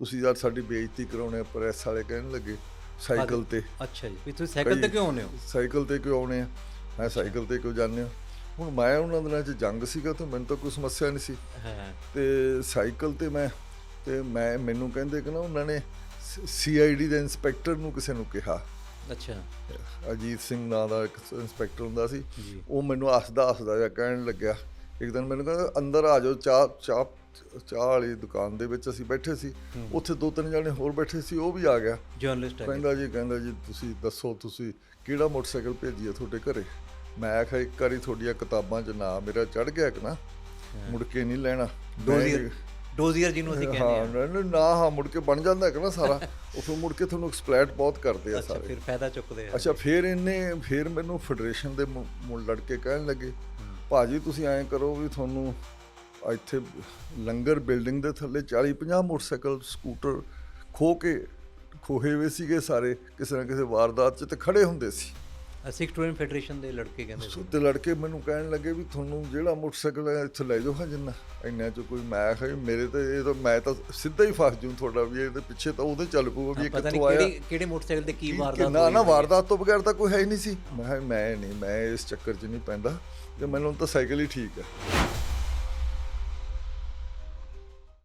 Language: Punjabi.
ਤੁਸੀਂ ਯਾਰ ਸਾਡੀ ਬੇਇੱਜ਼ਤੀ ਕਰਾਉਣੇ ਪ੍ਰੈਸ ਵਾਲੇ ਕਹਿਣ ਲੱਗੇ ਸਾਈਕਲ ਤੇ। ਅੱਛਾ ਜੀ। ਵੀ ਤੁਸੀਂ ਸਾਈਕਲ ਤੇ ਕਿਉਂ ਆਉਂਦੇ ਹੋ? ਸਾਈਕਲ ਤੇ ਕਿਉਂ ਆਉਣੇ ਆ? ਮੈਂ ਸਾਈਕਲ ਤੇ ਕਿਉਂ ਜਾਂਦੇ ਆ ਹੁਣ ਮੈਂ ਉਹਨਾਂ ਦਿਨਾਂ 'ਚ ਜੰਗ ਸੀਗਾ ਤੇ ਮੈਨੂੰ ਤਾਂ ਕੋਈ ਸਮੱਸਿਆ ਨਹੀਂ ਸੀ। ਹਾਂ ਤੇ ਸਾਈਕਲ ਤੇ ਮੈਂ ਤੇ ਮੈਂ ਮੈਨੂੰ ਕਹਿੰਦੇ ਕਿ ਨਾ ਉਹਨਾਂ ਨੇ ਸੀਆਈਡੀ ਦੇ ਇੰਸਪੈਕਟਰ ਨੂੰ ਕਿਸੇ ਨੂੰ ਕਿਹਾ। ਅੱਛਾ। ਅਜੀਤ ਸਿੰਘ ਨਾਂ ਦਾ ਇੱਕ ਇੰਸਪੈਕਟਰ ਹੁੰਦਾ ਸੀ। ਜੀ। ਉਹ ਮੈਨੂੰ ਹੱਸਦਾ ਹੱਸਦਾ ਜਿਹਾ ਕਹਿਣ ਲੱਗਿਆ। ਇੱਕ ਦਿਨ ਮੈਨੂੰ ਕਹਿੰਦਾ ਅੰਦਰ ਆ ਜਾਓ ਚਾਹ ਚਾਹ ਚਾਹ ਵਾਲੀ ਦੁਕਾਨ ਦੇ ਵਿੱਚ ਅਸੀਂ ਬੈਠੇ ਸੀ। ਉੱਥੇ ਦੋ ਤਿੰਨ ਜਣੇ ਹੋਰ ਬੈਠੇ ਸੀ ਉਹ ਵੀ ਆ ਗਿਆ। ਜਰਨਲਿਸਟ ਕਹਿੰਦਾ ਜੀ ਕਹਿੰਦਾ ਜੀ ਤੁਸੀਂ ਦੱਸੋ ਤੁਸੀਂ ਕਿਹੜਾ ਮੋਟਰਸਾਈਕਲ ਭੇਜੀਏ ਤੁਹਾਡੇ ਘਰੇ? ਮੈਂ ਆਖਿਆ ਇੱਕ ਵਾਰੀ ਤੁਹਾਡੀਆਂ ਕਿਤਾਬਾਂ 'ਚ ਨਾਂ ਮੇਰਾ ਚੜ ਗਿਆ ਕਿ ਨਾ ਮੁੜ ਕੇ ਨਹੀਂ ਲੈਣਾ। ਡੋਜ਼ੀਅਰ ਡੋਜ਼ੀਅਰ ਜਿਹਨੂੰ ਅਸੀਂ ਕਹਿੰਦੇ ਹਾਂ ਨਾ- ਹਾਂ ਮੁੜ ਕੇ ਬਣ ਜਾਂਦਾ ਕਿ ਨਾ ਸਾਰਾ। ਉਹ ਫਿਰ ਮੁੜ ਕੇ ਤੁਹਾਨੂੰ ਐਕਸਪਲੈਟ ਬਹੁਤ ਕਰਦੇ ਆ ਅੱਛਾ ਸਾਰੇ। ਫਿਰ ਫਾਇਦਾ ਚੁੱਕਦੇ ਆ। ਅੱਛਾ ਫਿਰ ਇਹਨੇ ਫਿਰ ਮੈਨੂੰ ਫੈਡਰੇਸ਼ਨ ਦੇ ਮੁ- ਮੁੰ ਲੜਕੇ ਕਹਿਣ ਲੱਗੇ ਭਾਜੀ ਤੁਸੀਂ ਐਂ ਕਰੋ ਵੀ ਤੁਹਾਨੂੰ ਇੱਥੇ ਲੰਗਰ ਬਿਲਡਿੰਗ ਦੇ ਥੱਲੇ 40 50 ਮੋਟਰਸਾਈਕਲ ਸਕੂਟਰ ਖੋ ਕੇ ਖੋਹੇ ਹੋਏ ਸੀਗੇ ਸਾਰੇ ਕਿਸੇ ਨਾ ਕਿਸੇ ਵਾਰਦਾਤ 'ਚ ਤੇ ਖੜੇ ਹੁੰਦੇ ਸੀ। ਸਿੱਖ ਸਟੂਡੈਂਟ ਫੈਡਰੇਸ਼ਨ ਦੇ ਲੜਕੇ ਕਹਿੰਦੇ ਸੀ। ਤੇ ਲੜਕੇ ਮੈਨੂੰ ਕਹਿਣ ਲੱਗੇ ਵੀ ਤੁਹਾਨੂੰ ਜਿਹੜਾ ਮੋਟਰਸਾਈਕਲ ਹੈ ਇੱਥੇ ਲੈ ਜਾਓ ਹਾਂ ਜਿੰਨਾ। ਇੰਨਾ ਚ ਕੋਈ ਮੈਂ ਵੀ ਮੇਰੇ ਤੇ ਇਹ ਤਾਂ ਮੈਂ ਤਾਂ ਸਿੱਧਾ ਹੀ ਫਸ ਜੂ ਤੁਹਾਡਾ ਵੀ ਇਹਦੇ ਪਿੱਛੇ ਤਾਂ ਉਹਦੇ ਚੱਲ ਪਊਗਾ ਵੀ ਇਹ ਕਿੱਥੋਂ ਆਇਆ। ਕਿਹੜੀ ਕਿਹੜੇ ਮੋਟਰਸਾਈਕਲ ਤੇ ਕੀ ਵਾਰਦਾਤ ਨਾ ਹੋਈ ਨਾ ਹੈ। ਵਾਰਦਾਤ ਤੋਂ ਬਗੈਰ ਤਾਂ ਕੋਈ ਹੈ ਹੀ ਨਹੀਂ ਸੀ। ਮੈਂ ਮੈਂ ਨਹੀਂ ਮੈਂ ਇਸ ਚੱਕਰ 'ਚ ਨਹੀਂ ਪੈਂਦਾ। ਤੇ ਮੈਨੂੰ ਤਾਂ ਸਾਈਕਲ ਹੀ ਠੀਕ ਹੈ।